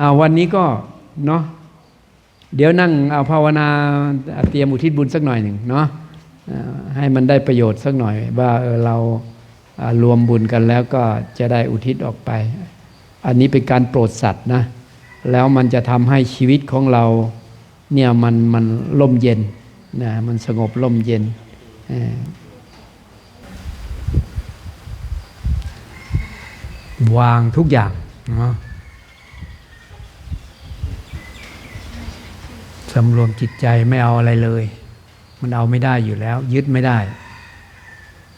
อาวันนี้ก็เนาะเดี๋ยวนั่งเอาภาวนาเตรียมอุทิศบุญสักหน่อยหนึ่งเนาะให้มันได้ประโยชน์สักหน่อย ว่าเออเราอ่ารวมบุญกันแล้วก็จะได้อุทิศออกไป อันนี้เป็นการโปรดสัตว์นะ แล้วมันจะทำให้ชีวิตของเราเนี่ยมันมันล่มเย็นนะมันสงบล่มเย็นวางทุกอย่างเนาะ สำรวมจิตใจไม่เอาอะไรเลย มันเอาไม่ได้อยู่แล้ว ยึดไม่ได้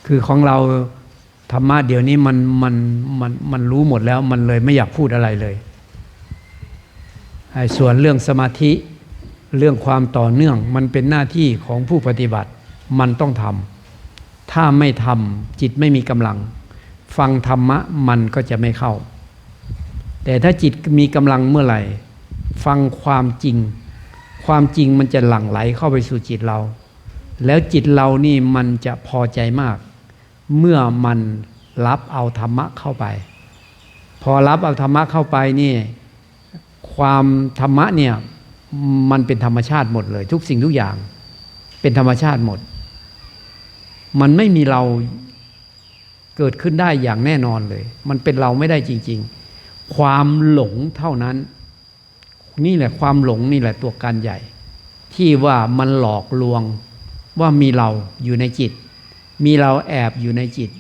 คือของเราธรรมะเดี๋ยวนี้มันมันมันมันรู้หมดแล้ว มันเลยไม่อยากพูดอะไรเลยไอ้ส่วนเรื่องสมาธิเรื่องความต่อเนื่องมันเป็นหน้าที่ของผู้ปฏิบัติมันต้องทำถ้าไม่ทำจิตไม่มีกำลัง ฟังธรรมะมันก็จะไม่เข้า แต่ถ้าจิตมีกำลังเมื่อไหร่ ฟังความจริง ความจริงมันจะหลั่งไหลเข้าไปสู่จิตเรา แล้วจิตเรานี่มันจะพอใจมาก เมื่อมันรับเอาธรรมะเข้าไป พอรับเอาธรรมะเข้าไปนี่ความธรรมะเนี่ยมันเป็นธรรมชาติหมดเลย ทุกสิ่งทุกอย่าง เป็นธรรมชาติหมด มันไม่มีเราเกิดขึ้นได้อย่างแน่นอนเลย มันเป็นเราไม่ได้จริง ๆ ความหลงเท่านั้น นี่แหละความหลงนี่แหละตัวการใหญ่ ที่ว่ามันหลอกลวงว่ามีเราอยู่ในจิต มีเราแอบอยู่ในจิต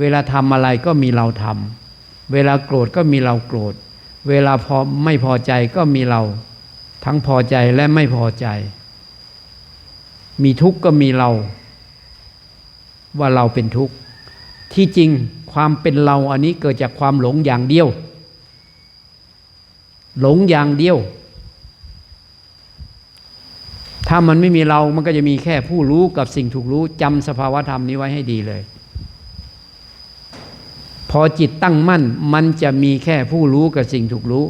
เวลาทำอะไรก็มีเราทำเวลาโกรธก็มีเราโกรธ เวลาพอไม่พอใจก็มีเรา ทั้งพอใจและไม่พอใจ มีทุกข์ก็มีเรา ว่าเราเป็นทุกข์ที่จริงความเป็นเราอันนี้เกิดจากความหลงอย่างเดียว หลงอย่างเดียว ถ้ามันไม่มีเรามันก็จะมีแค่ผู้รู้กับสิ่งถูกรู้จำสภาวธรรมนี้ไว้ให้ดีเลย พอจิตตั้งมั่นมันจะมีแค่ผู้รู้กับสิ่งถูกรู้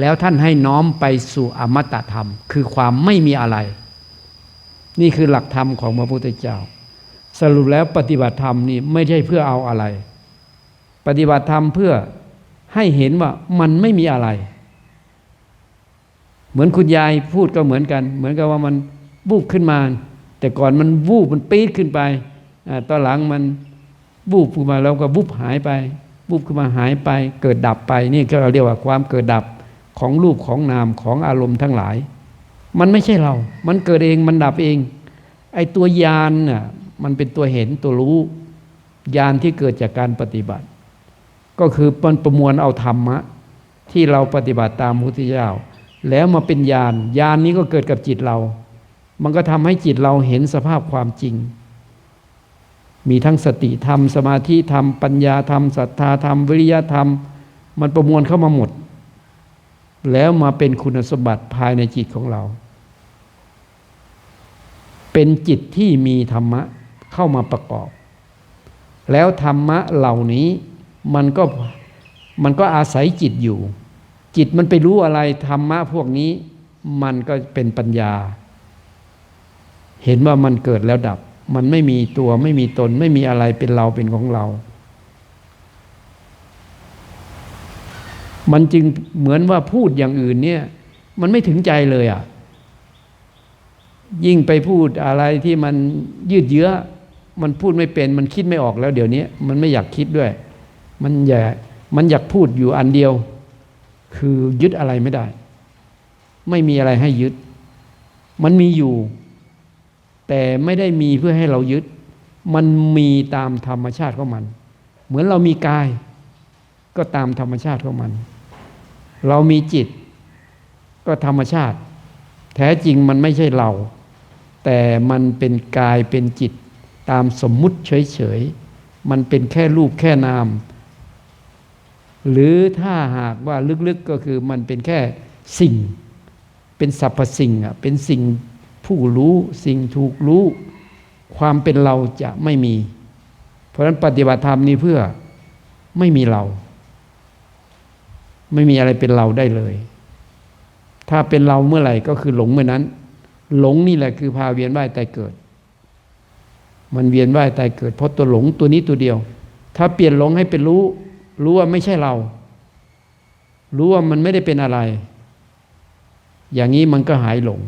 แล้วท่านให้น้อมไปสู่อมตะธรรม คือความไม่มีอะไร นี่คือหลักธรรมของพระพุทธเจ้า สรุปแล้วปฏิบัติธรรมนี่ไม่ใช่เพื่อเอาอะไร ปฏิบัติธรรมเพื่อให้เห็นว่ามันไม่มีอะไร เหมือนคุณยายพูดก็เหมือนกัน เหมือนกับว่ามันวูบขึ้นมา แต่ก่อนมันวูบมันปี๊ดขึ้นไปอตอนหลังมันวูบขึ้นมาแล้วก็วูบหายไปวูบขึ้นมาหายไป เกิดดับไปนี่ก็เราเรียกว่าความเกิดดับของรูปของนามของอารมณ์ทั้งหลาย มันไม่ใช่เรา มันเกิดเองมันดับเอง ไอ้ตัวยานน่ะมันเป็นตัวเห็นตัวรู้ยานที่เกิดจากการปฏิบัติ ก็คือมันประมวลเอาธรรมะ ที่เราปฏิบัติตามพุทธเจ้า แล้วมาเป็นญาณญาณนนี้ก็เกิดกับจิตเรา มันก็ทำให้จิตเราเห็นสภาพความจริง มีทั้งสติธรรม สมาธิธรรม ปัญญาธรรมศรัทธาธรรม วิริยะธรรม มันประมวลเข้ามาหมด แล้วมาเป็นคุณสมบัติภายในจิตของเรา เป็นจิตที่มีธรรมะเข้ามาประกอบ แล้วธรรมะเหล่านี้มันก็มันก็อาศัยจิตอยู่ จิตมันไปรู้อะไรธรรมะพวกนี้ มันก็เป็นปัญญา เห็นว่ามันเกิดแล้วดับ มันไม่มีตัวไม่มีตน ไม่มีอะไรเป็นเราเป็นของเรา มันจึงเหมือนว่าพูดอย่างอื่นเนี่ย มันไม่ถึงใจเลยอะ ยิ่งไปพูดอะไรที่มันยืดเยื้อ มันพูดไม่เป็น มันคิดไม่ออกแล้วเดี๋ยวนี้มันไม่อยากคิดด้วย มันอยากมันอยากพูดอยู่อันเดียว คือยึดอะไรไม่ได้ ไม่มีอะไรให้ยึด มันมีอยู่ แต่ไม่ได้มีเพื่อให้เรายึด มันมีตามธรรมชาติของมัน เหมือนเรามีกาย ก็ตามธรรมชาติของมัน เรามีจิต ก็ธรรมชาติ แท้จริงมันไม่ใช่เรา แต่มันเป็นกายเป็นจิต ตามสมมุติเฉยๆ มันเป็นแค่รูปแค่นาม หรือถ้าหากว่าลึกๆก็คือมันเป็นแค่สิ่ง เป็นสรรพสิ่งอะเป็นสิ่งผู้รู้สิ่งถูกรู้ ความเป็นเราจะไม่มี เพราะฉะนั้นปฏิบัติธรรมนี้เพื่อไม่มีเรา ไม่มีอะไรเป็นเราได้เลย ถ้าเป็นเราเมื่อไหร่ก็คือหลงเมื่อนั้น หลงนี่แหละคือพาเวียนว่ายตายเกิด มันเวียนว่ายตายเกิด เพราะตัวหลงตัวนี้ตัวเดียว ถ้าเปลี่ยนหลงให้เป็นรู้ รู้ว่าไม่ใช่เรา รู้ว่ามันไม่ได้เป็นอะไร อย่างนี้มันก็หายหลง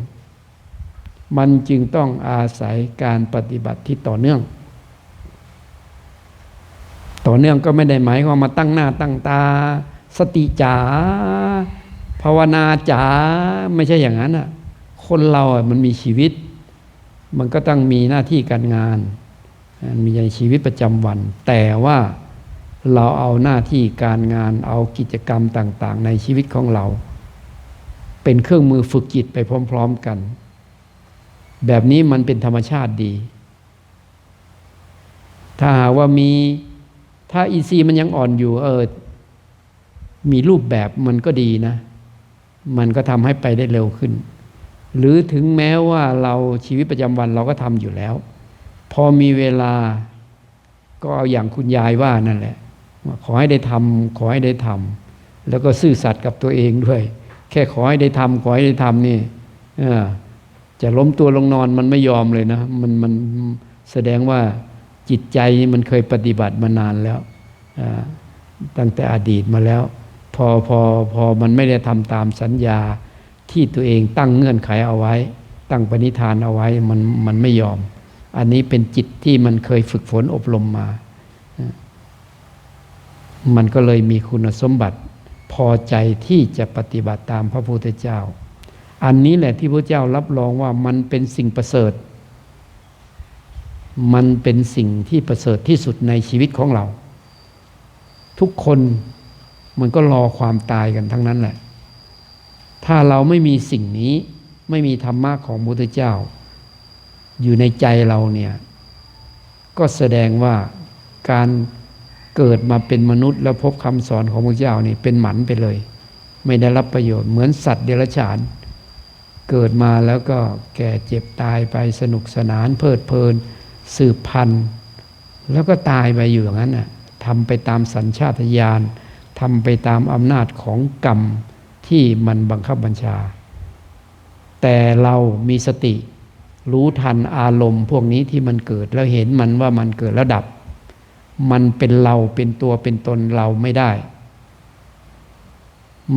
มันจึงต้องอาศัยการปฏิบัติที่ต่อเนื่อง ต่อเนื่องก็ไม่ได้หมายความมาตั้งหน้าตั้งตา สติจ๋าภาวนาจ๋าไม่ใช่อย่างนั้นอะ คนเราอะมันมีชีวิต มันก็ต้องมีหน้าที่การงาน มีในชีวิตประจำวัน แต่ว่า เราเอาหน้าที่การงานเอากิจกรรมต่าง ๆ ในชีวิตของเรา เป็นเครื่องมือฝึกจิตไปพร้อม ๆ กัน แบบนี้มันเป็นธรรมชาติดี ถ้าหากว่ามีถ้าอีซีมันยังอ่อนอยู่ เออ มีรูปแบบมันก็ดีนะ มันก็ทำให้ไปได้เร็วขึ้น หรือถึงแม้ว่าเราชีวิตประจำวันเราก็ทำอยู่แล้ว พอมีเวลาก็เอาอย่างคุณยายว่านั่นแหละ ขอให้ได้ทำขอให้ได้ทำแล้วก็ซื่อสัตย์กับตัวเองด้วย แค่ขอให้ได้ทำขอให้ได้ทำนี่จะล้มตัวลงนอนมันไม่ยอมเลยนะ มันมันแสดงว่าจิตใจมันเคยปฏิบัติมานานแล้วตั้งแต่อดีตมาแล้ว พอพอพอมันไม่ได้ทำตามสัญญาที่ตัวเองตั้งเงื่อนไขเอาไว้ ตั้งปณิธานเอาไว้มันมันไม่ยอม อันนี้เป็นจิตที่มันเคยฝึกฝนอบรมมา มันก็เลยมีคุณสมบัติพอใจที่จะปฏิบัติตามพระพุทธเจ้า อันนี้แหละที่พระเจ้ารับรองว่ามันเป็นสิ่งประเสริฐ มันเป็นสิ่งที่ประเสริฐที่สุดในชีวิตของเรา ทุกคนมันก็รอความตายกันทั้งนั้นแหละ ถ้าเราไม่มีสิ่งนี้ไม่มีธรรมะของพระพุทธเจ้า อยู่ในใจเราเนี่ย ก็แสดงว่าการ เกิดมาเป็นมนุษย์ แล้วพบคำสอนของพระเจ้านี่เป็นหมันไปเลย ไม่ได้รับประโยชน์เหมือนสัตว์เดรัจฉาน เกิดมาแล้วก็แก่เจ็บตายไปสนุกสนานเพลิดเพลิน สืบพันธุ์แล้วก็ตายไปอยู่อย่างนั้นน่ะทำไปตามสัญชาตญาณทำไปตามอำนาจของกรรมที่มันบังคับบัญชา แต่เรามีสติ รู้ทันอารมณ์พวกนี้ที่มันเกิดแล้วเห็นมันว่ามันเกิดแล้วดับ มันเป็นเราเป็นตัวเป็นตนเราไม่ได้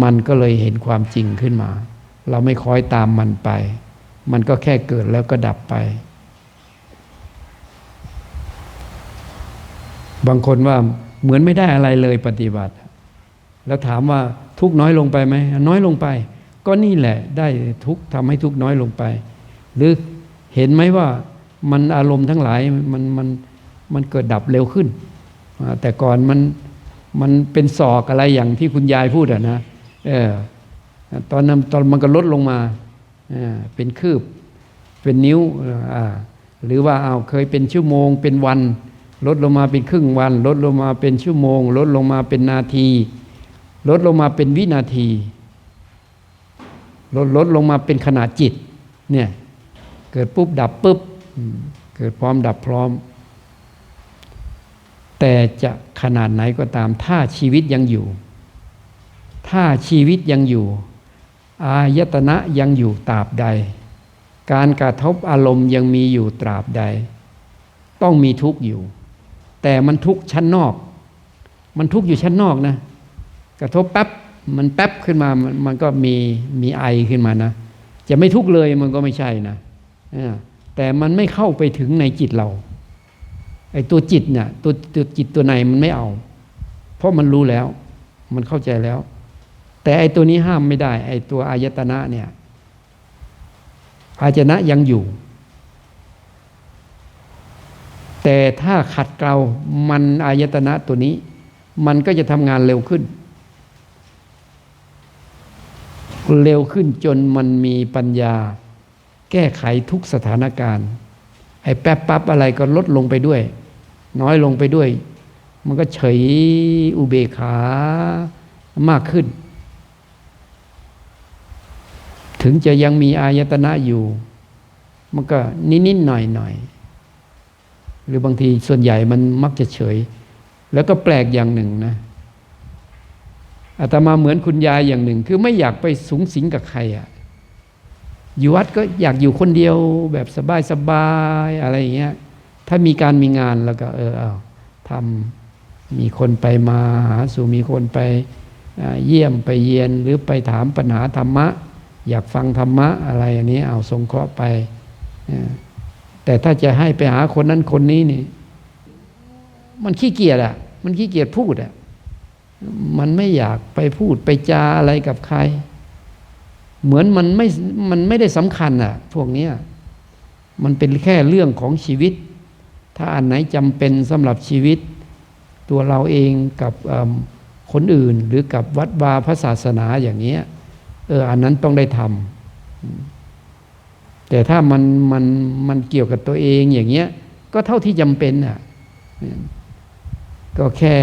มันก็เลยเห็นความจริงขึ้นมา เราไม่คอยตามมันไป มันก็แค่เกิดแล้วก็ดับไป บางคนว่าเหมือนไม่ได้อะไรเลยปฏิบัติ แล้วถามว่าทุกน้อยลงไปไหมน้อยลงไป ก็นี่แหละได้ทุกทำให้ทุกน้อยลงไป หรือเห็นไหมว่ามันอารมณ์ทั้งหลายมันมันมันเกิดดับเร็วขึ้น แต่ก่อนมันมันเป็นศอกอะไรอย่างที่คุณยายพูดอะนะเออตอนนั้นตอนมันก็ลดลงมาเป็นคืบ เป็นนิ้วหรือว่าเอาเคยเป็นชั่วโมง เป็นวัน ลดลงมาเป็นครึ่งวัน ลดลงมาเป็นชั่วโมง ลดลงมาเป็นนาที ลดลงมาเป็นวินาที ลดลดลงมาเป็นขนาดจิตเนี่ยเกิดปุ๊บดับปุ๊บเกิดพร้อมดับพร้อม แต่จะขนาดไหนก็ตาม ถ้าชีวิตยังอยู่ ถ้าชีวิตยังอยู่ อายตนะยังอยู่ตราบใด การกระทบอารมณ์ยังมีอยู่ตราบใด ต้องมีทุกข์อยู่ แต่มันทุกข์ชั้นนอก มันทุกข์อยู่ชั้นนอกนะ กระทบแป๊บมันแป๊บขึ้นมามันก็มีมีไอขึ้นมานะ จะไม่ทุกข์เลยมันก็ไม่ใช่นะแต่มันไม่เข้าไปถึงในจิตเรา ไอ้ตัวจิตเนี่ยตัวตัวจิตตัวในมันไม่เอา เพราะมันรู้แล้ว มันเข้าใจแล้ว แต่ไอ้ตัวนี้ห้ามไม่ได้ ไอ้ตัวอายตนะเนี่ยอายตนะยังอยู่ แต่ถ้าขัดเกลามันอายตนะตัวนี้ มันก็จะทำงานเร็วขึ้น เร็วขึ้นจนมันมีปัญญา แก้ไขทุกสถานการณ์ไอ้แป๊บปั๊บอะไรก็ลดลงไปด้วย น้อยลงไปด้วย มันก็เฉยอุเบกขามากขึ้น ถึงจะยังมีอายตนะอยู่ มันก็นิดๆหน่อยๆหรือบางทีส่วนใหญ่มันมักจะเฉย แล้วก็แปลกอย่างหนึ่งนะอาตมาเหมือนคุณยายอย่างหนึ่ง คือไม่อยากไปสูงสิงกับใครอะอยู่วัดก็อยากอยู่คนเดียวแบบสบายๆอะไรอย่างเงี้ย ถ้ามีการมีงานแล้วก็ เออเอาทำมีคนไปมาหาสู่มีคนไปเยี่ยมไปเยียนหรือไปถามปัญหาธรรมะ อยากฟังธรรมะอะไรอันนี้เอาสงเคราะห์ไป แต่ถ้าจะให้ไปหาคนนั้นคนนี้นี่ มันขี้เกียจอะมันขี้เกียจพูดอะมันไม่อยากไปพูดไปจาอะไรกับใคร เหมือนมันไม่มันไม่ได้สำคัญอะพวกนี้มันเป็นแค่เรื่องของชีวิต ถ้าอันไหนจำเป็นสำหรับชีวิต ตัวเราเองกับคนอื่น หรือกับวัดวาพระศาสนาอย่างเนี้ยเอออันนั้นต้องได้ทำแต่ถ้ามันมันมันเกี่ยวกับตัวเองอย่างเงี้ยก็เท่าที่จำเป็นอะก็แค่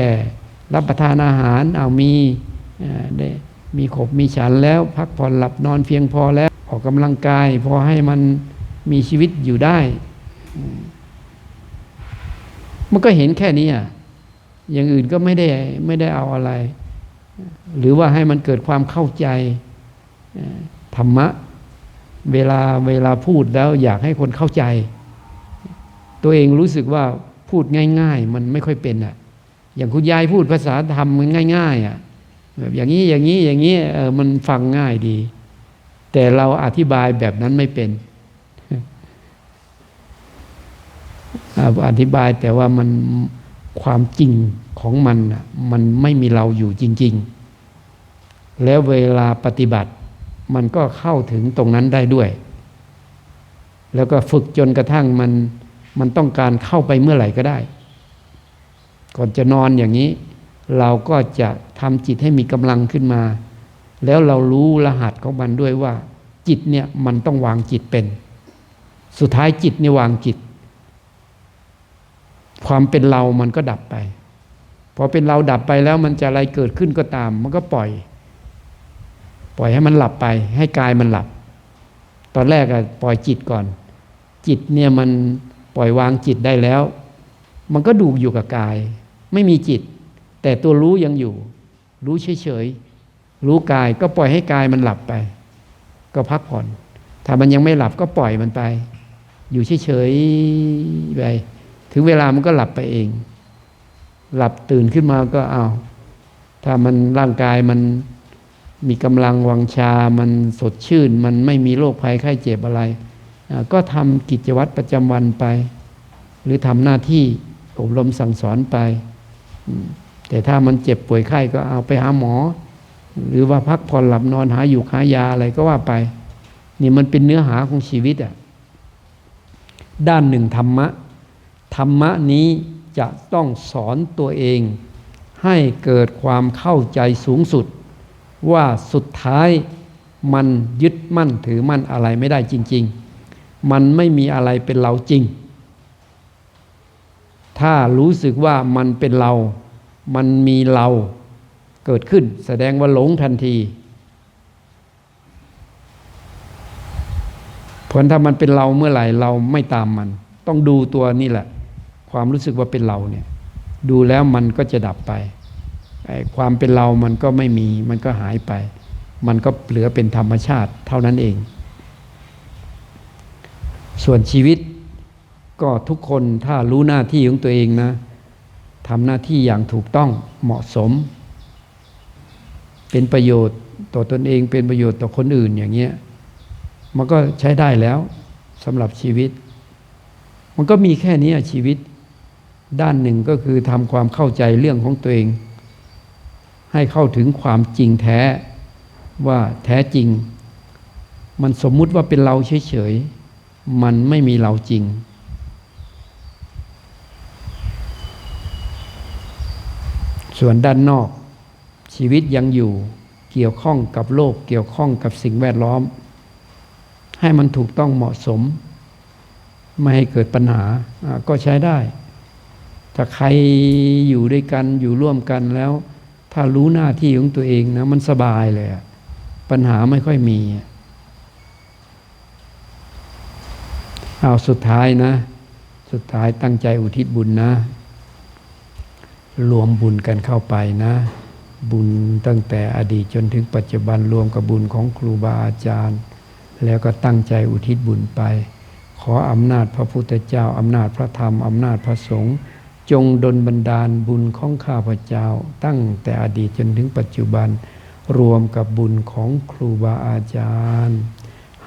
รับประทานอาหารเอามีได้มีขบมีฉันแล้ว พักผ่อนหลับนอนเพียงพอแล้ว ออกกำลังกาย พอให้มันมีชีวิตอยู่ได้ มันก็เห็นแค่นี้อะอย่างอื่นก็ไม่ได้ไม่ได้เอาอะไร หรือว่าให้มันเกิดความเข้าใจธรรมะ เวลาเวลาพูดแล้วอยากให้คนเข้าใจ ตัวเองรู้สึกว่าพูดง่าย ๆ มันไม่ค่อยเป็นอะ อย่างคุณยายพูดภาษาธรรมมันง่าย ๆ อะแบบอย่างนี้อย่างนี้อย่างนี้เออมันฟังง่ายดี แต่เราอธิบายแบบนั้นไม่เป็น อธิบายแต่ว่ามันความจริงของมันน่ะมันไม่มีเราอยู่จริง ๆ แล้วเวลาปฏิบัติมันก็เข้าถึงตรงนั้นได้ด้วย แล้วก็ฝึกจนกระทั่งมันมันต้องการเข้าไปเมื่อไหร่ก็ได้ ก่อนจะนอนอย่างนี้ เราก็จะทำจิตให้มีกำลังขึ้นมา แล้วเรารู้รหัสของมันด้วยว่า จิตเนี่ยมันต้องวางจิตเป็น สุดท้ายจิตเนี่ยวางจิต ความเป็นเรามันก็ดับไป พอเป็นเราดับไปแล้วมันจะอะไรเกิดขึ้นก็ตาม มันก็ปล่อย ปล่อยให้มันหลับไป ให้กายมันหลับ ตอนแรกอะปล่อยจิตก่อน จิตเนี่ยมันปล่อยวางจิตได้แล้ว มันก็ดูอยู่กับกาย ไม่มีจิต แต่ตัวรู้ยังอยู่ รู้เฉยๆรู้กายก็ปล่อยให้กายมันหลับไป ก็พักผ่อน ถ้ามันยังไม่หลับก็ปล่อยมันไป อยู่เฉยๆไป ถึงเวลามันก็หลับไปเอง หลับตื่นขึ้นมาก็เอาถ้ามันร่างกายมันมีกำลังวังชา มันสดชื่น มันไม่มีโรคภัยไข้เจ็บอะไร ก็ทำกิจวัตรประจำวันไป หรือทำหน้าที่อบรมสั่งสอนไป แต่ถ้ามันเจ็บป่วยไข้ก็เอาไปหาหมอ หรือว่าพักผ่อนหลับนอนหาอยู่หายาอะไรก็ว่าไป นี่มันเป็นเนื้อหาของชีวิตอะ ด้านหนึ่งธรรมะ รรมะนี้จะต้องสอนตัวเอง ให้เกิดความเข้าใจสูงสุด ว่าสุดท้ายมันยึดมั่นถือมั่นอะไรไม่ได้จริง ๆ มันไม่มีอะไรเป็นเราจริง ถ้ารู้สึกว่ามันเป็นเรา มันมีเราเกิดขึ้น แสดงว่าหลงทันทีผลถ้ามันเป็นเราเมื่อไหร่เราไม่ตามมัน ต้องดูตัวนี่แหละ ความรู้สึกว่าเป็นเราเนี่ย ดูแล้วมันก็จะดับไปไอ้ความเป็นเรามันก็ไม่มี มันก็หายไป มันก็เหลือเป็นธรรมชาติเท่านั้นเอง ส่วนชีวิตก็ทุกคนถ้ารู้หน้าที่ของตัวเองนะทำหน้าที่อย่างถูกต้องเหมาะสม เป็นประโยชน์ต่อตนเองเป็นประโยชน์ต่อคนอื่นอย่างเงี้ยมันก็ใช้ได้แล้วสำหรับชีวิต มันก็มีแค่นี้ชีวิต ด้านหนึ่งก็คือทำความเข้าใจเรื่องของตัวเอง ให้เข้าถึงความจริงแท้ว่าแท้จริง มันสมมุติว่าเป็นเราเฉยๆ มันไม่มีเราจริง ส่วนด้านนอก ชีวิตยังอยู่เกี่ยวข้องกับโลกเกี่ยวข้องกับสิ่งแวดล้อม ให้มันถูกต้องเหมาะสม ไม่ให้เกิดปัญหาอ่าก็ใช้ได้ ถ้าใครอยู่ด้วยกันอยู่ร่วมกันแล้ว ถ้ารู้หน้าที่ของตัวเองนะ มันสบายเลยปัญหาไม่ค่อยมีเอาสุดท้ายนะ สุดท้ายตั้งใจอุทิศบุญนะ รวมบุญกันเข้าไปนะ บุญตั้งแต่อดีตจนถึงปัจจุบันรวมกับบุญของครูบาอาจารย์ แล้วก็ตั้งใจอุทิศบุญไป ขออำนาจพระพุทธเจ้าอำนาจพระธรรมอำนาจพระสงฆ์ จงดลบันดาลบุญของข้าพเจ้า ตั้งแต่อดีตจนถึงปัจจุบัน รวมกับบุญของครูบาอาจารย์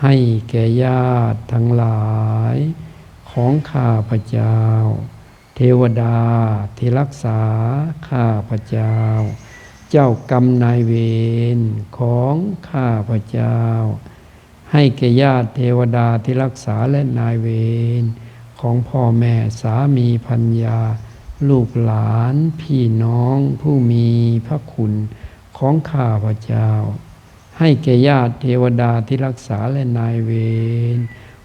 ให้แก่ญาติทั้งหลายของข้าพเจ้า เทวดาที่รักษาข้าพเจ้า เจ้ากรรมนายเวรของข้าพเจ้า ให้แก่ญาติเทวดาที่รักษาและนายเวรของพ่อแม่สามีพัญญา ลูกหลานพี่น้องผู้มีพระคุณของข้าพเจ้า ให้แก่ญาติเทวดาที่รักษาและนายเวร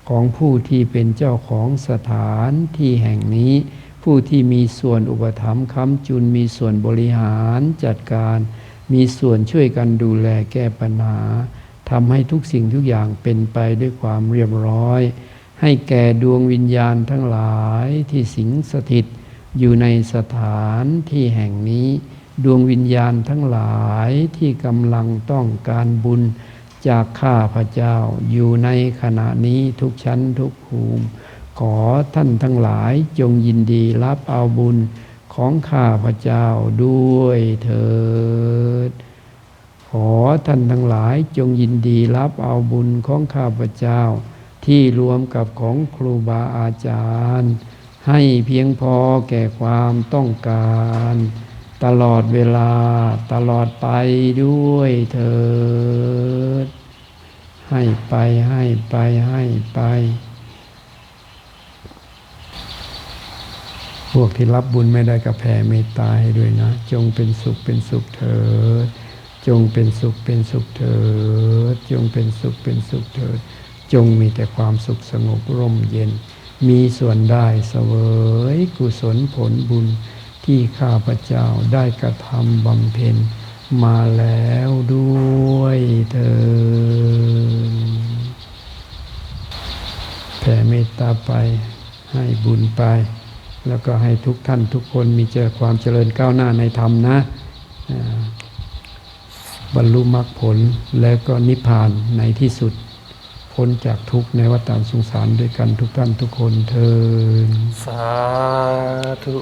ของผู้ที่เป็นเจ้าของสถานที่แห่งนี้ ผู้ที่มีส่วนอุปถัมภ์ค้ำจุนมีส่วนบริหารจัดการ มีส่วนช่วยกันดูแลแก้ปัญหาทำให้ทุกสิ่งทุกอย่างเป็นไปด้วยความเรียบร้อย ให้แก่ดวงวิญญาณทั้งหลายที่สิงสถิต อยู่ในสถานที่แห่งนี้ ดวงวิญญาณทั้งหลายที่กำลังต้องการบุญจากข้าพเจ้า อยู่ในขณะนี้ทุกชั้นทุกภูมิ ขอท่านทั้งหลายจงยินดีรับเอาบุญของข้าพเจ้าด้วยเถิด ขอท่านทั้งหลายจงยินดีรับเอาบุญของข้าพเจ้า ที่รวมกับของครูบาอาจารย์ ให้เพียงพอแก่ความต้องการ ตลอดเวลาตลอดไปด้วยเถิด ให้ไปให้ไปให้ไป พวกที่รับบุญไม่ได้ก็แผ่เมตตาให้ด้วยนะ จงเป็นสุขเป็นสุขเถิด จงเป็นสุขเป็นสุขเถิด จงเป็นสุขเป็นสุขเถิด จงมีแต่ความสุขสงบร่มเย็น มีส่วนได้เสวยกุศลผลบุญที่ข้าพเจ้าได้กระทำบำเพ็ญมาแล้วด้วยเถิดแผ่เมตตาไปให้บุญไป แล้วก็ให้ทุกท่านทุกคนมีเจอความเจริญก้าวหน้าในธรรมนะ บรรลุมรรคผลแล้วก็นิพพานในที่สุด พ้นจากทุกข์ในวัฏฏสงสารด้วยกันทุกท่านทุกคนเทินสาธุ